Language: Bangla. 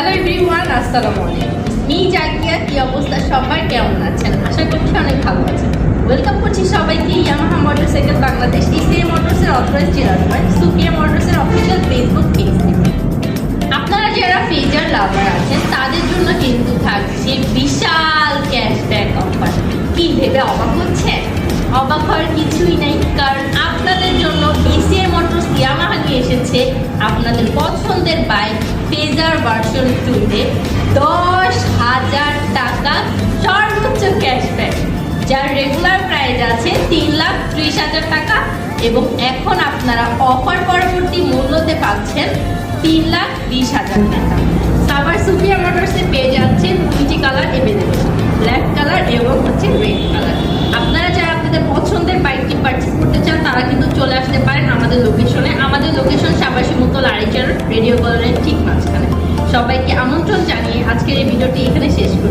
হ্যালো এভরিওয়ান আসসালামু আলাইকুম। মি জাকিয়া কি অবস্থা, সবাই কেমন আছেন? আশা করছি অনেক ভালো আছেন। ওয়েলকাম করছি সবাইকে ইয়ামাহা মোটরসাইকেল বাংলাদেশ ইসিএ মোটরসের অথরাইজ ডিলার হয় সুপিয়া মোটরসের অফিসিয়াল ফেসবুক পেজ আপনারা যারা ফেজার লাভার আছেন, তাদের জন্য কিন্তু থাকছে বিশাল ক্যাশব্যাক অফার কি ভেবে অবাক হচ্ছে অবাক হওয়ার কিছুই নাই, কারণ আপনাদের জন্য বিসিএ মোটরস ইয়ামাহা নিয়ে এসেছে আপনাদের পছন্দের বাইক ফেজার ভার্সন টুতে দশ হাজার টাকা সর্বোচ্চ ক্যাশব্যাক যার রেগুলার প্রাইস আছে তিন লাখ ত্রিশ হাজার টাকা এবং এখন আপনারা অফার পরবর্তী মূল্যতে পাচ্ছেন তিন লাখ বিশ হাজার টাকা। সাবার সুপিয়া মোটরসে পেয়ে যাচ্ছেন দুইটি কালার এভেলেবেল ব্ল্যাক কালার এবং হচ্ছে রেড কালার আপনারা যারা আপনাদের পছন্দের বাইকটি পারচেস করতে চান, তারা কিন্তু চলে আসতে পারেন আমাদের লোকেশনে আমাদের আমন্ত্রণ জানিয়ে আজকের এই ভিডিওটি এখানে শেষ করছি।